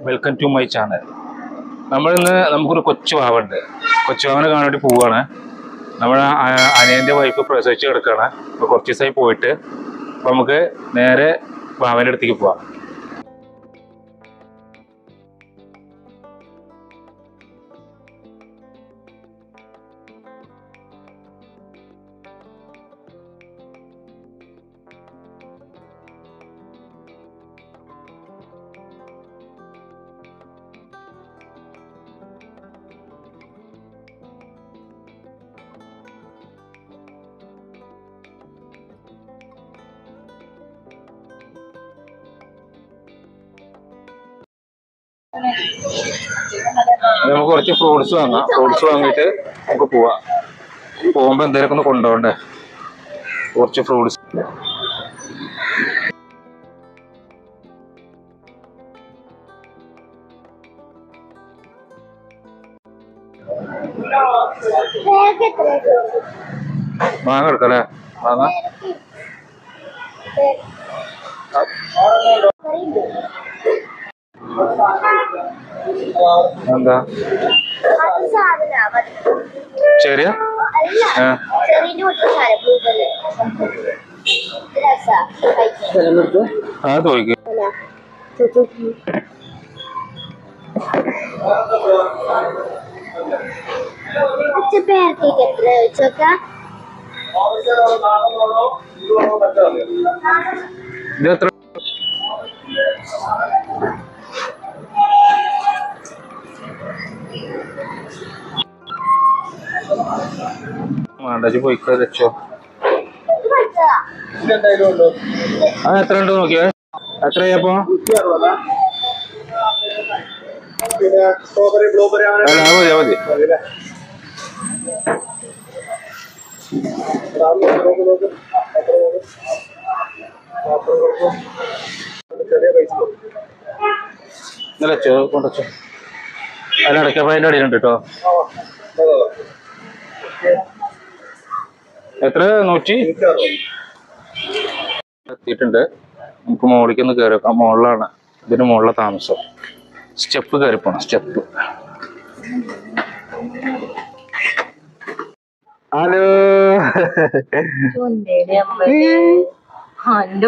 Welcome to my channel നമ്മളിന്ന് നമുക്കൊരു കൊച്ചു വാവുണ്ട് കൊച്ചു വാവനെ കാണാൻ വേണ്ടി പോവുകയാണ് നമ്മുടെ അനിയന്റെ വൈഫ് പ്രസവിച്ച് കിടക്കുകയാണ്. അപ്പോൾ കുറച്ച് ദിവസമായി പോയിട്ട് അപ്പോൾ നമുക്ക് നേരെ വാവന്റെ അടുത്തേക്ക് പോവാം. നമുക്ക് കുറച്ച് ഫ്രൂട്ട്സ് വാങ്ങാം. ഫ്രൂട്ട്സ് വാങ്ങിയിട്ട് നമുക്ക് പോവാം. പോകുമ്പോൾ എന്തെങ്കിലും ഒന്ന് കൊണ്ടുപോകണ്ടേ? കുറച്ച് ഫ്രൂട്ട്സ് മാങ്ങ എടുക്കല്ലേ? മാങ്ങ? എന്താ. ചെറിയ. ആ തോയ്ക്ക് അല്ല, സുസുക്കി. അച്ഛ പേർക്കേക്ക് എത്ര ചോദിച്ചോക്കാം ഇത് എത്ര വേണ്ട പോയിക്കോ രക്ഷോ. ആ എത്ര ഉണ്ട് നോക്കിയോ? അല്ല അത് മതി ചെറിയ പൈസ ഇന്നലെ അതിൽ അടയ്ക്കപ്പോ അതിന്റെ അടിയിലുണ്ട് കേട്ടോ എത്ര? നൂറ്റി? എത്തിയിട്ടുണ്ട്. നമുക്ക് മുകളിലേക്ക് ഒന്ന് കയറി വെക്കാം മുകളിലാണ്. ഇതിന് മുകളിലെ താമസം. സ്റ്റെപ്പ് കയറി പോണം. സ്റ്റെപ്പ്. ഹലോ.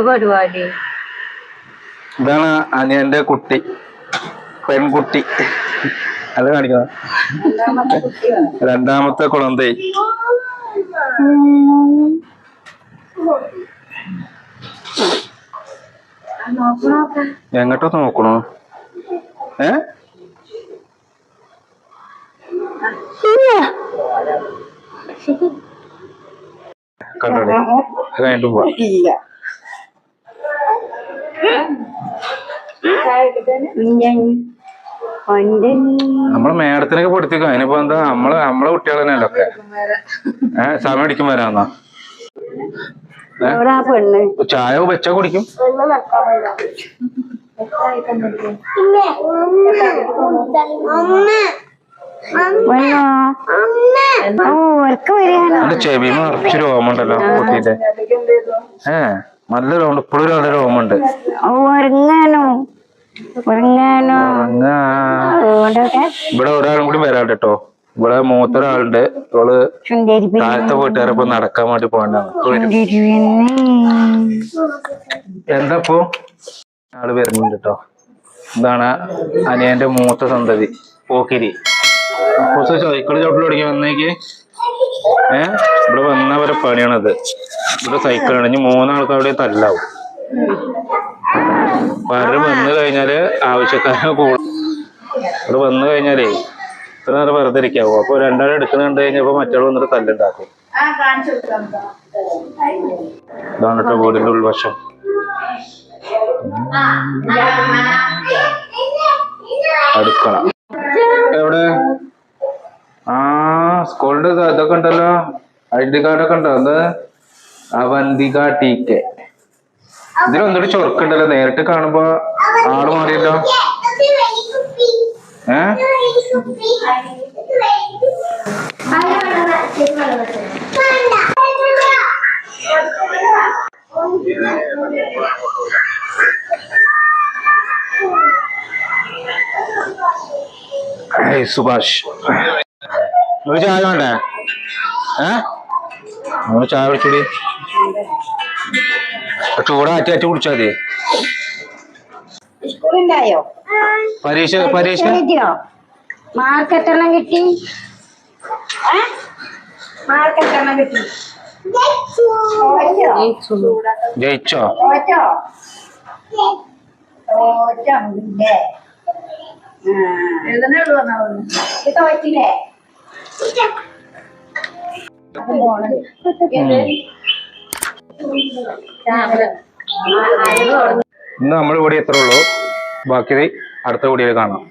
പരിപാടി? ഇതാണ് അനിയന്റെ കുട്ടി. പെൺകുട്ടി. അത് കാണിക്കണം? രണ്ടാമത്തെ കുളന്തേ. എങ്ങോട്ടോ നോക്കണോ? ഏ? കണ്ടോടെ അത് കഴിഞ്ഞിട്ട് പോവാ. ഇല്ല. പണ്ട് നമ്മളെ മേഡത്തിനൊക്കെ പഠിപ്പിക്കും അതിനിപ്പോ എന്താ നമ്മളെ നമ്മളെ കുട്ടികൾ തന്നെയല്ലോ ഒക്കെ? ഏഹ് സമയം അടിക്കും വരാന്നാ പെണ്ണ്. ചായ വെച്ചാ കുടിക്കും. ചെവി നിറച്ച് രോമുണ്ടല്ലോ കുട്ടീന്റെ ഏ നല്ല രോമുണ്ട് ഇപ്പോഴും നല്ല രോമുണ്ട് ഓ ഉറങ്ങാനോ? ഉറങ്ങാനോ? ഇവിടെ ഒരാളും കൂടി വരാം കേട്ടോ. ഇവിടെ മൂത്തൊരാളുണ്ട്. ചുണ്ടേരി താഴത്തെ വീട്ടുകാരപ്പോ നടക്കാൻ വേണ്ടി പോകണ്ടാണ് എന്താ ഇപ്പോ? ആൾ വരുന്നുണ്ട് കേട്ടോ. ഇതാണ് അനിയന്റെ മൂത്ത സന്തതി പോക്കിരി. സൈക്കിൾ സൈക്കിൾ ചോട്ടിൽ തുടങ്ങി വന്നേക്ക്. ഏ? ഇവിടെ വന്നവരെ പണിയാണത്. ഇവിടെ സൈക്കിളാണ്. ഇനി മൂന്നാൾക്കാരുടെ തല്ലാവും. പലരും വന്നു കഴിഞ്ഞാൽ ആവശ്യക്കാരെ കൂടും. ഇവിടെ വന്നു കഴിഞ്ഞാലേ ഇത്ര നേരം വെറുതെ ഇരിക്കാവോ. അപ്പൊ രണ്ടാളും എടുക്കുന്ന കണ്ടു കഴിഞ്ഞപ്പോ മറ്റാൾ വന്നിട്ട് തല്ലുണ്ടാക്കും. ഇതാണ് കേട്ടോ വീടിന്റെ ഉൾവശം. അടുക്കള. എവിടെ? ആ സ്കൂളിന്റെ ഇത് ഇതൊക്കെ ഉണ്ടല്ലോ. ഐ ഡി കാർഡൊക്കെ ഉണ്ടോ? അത്? Avantika T K. ഇതിലൊന്നുകൂടി ചൊറുക്കുണ്ടല്ലോ. നേരിട്ട് കാണുമ്പോ ആൾ മാറിയല്ലോ. ഏ? സുഭാഷ്. ഒരു ചായ വേണ്ടേ? ഏ? ചായ കുടിച്ചൂടി. ചൂടാറ്റി അറ്റി കുടിച്ചാൽ മതി. പരീക്ഷ പരീക്ഷ മാർക്ക് എത്രണ്ണം കിട്ടി? മാർക്ക് എത്രണ്ണം കിട്ടി? ജയിച്ചോ. തോറ്റില്ലേ. ഇന്ന് നമ്മൾ ഇവിടെ എത്ര ഉള്ളൂ. ബാക്കി അടുത്ത വീഡിയോയിൽ കാണാം.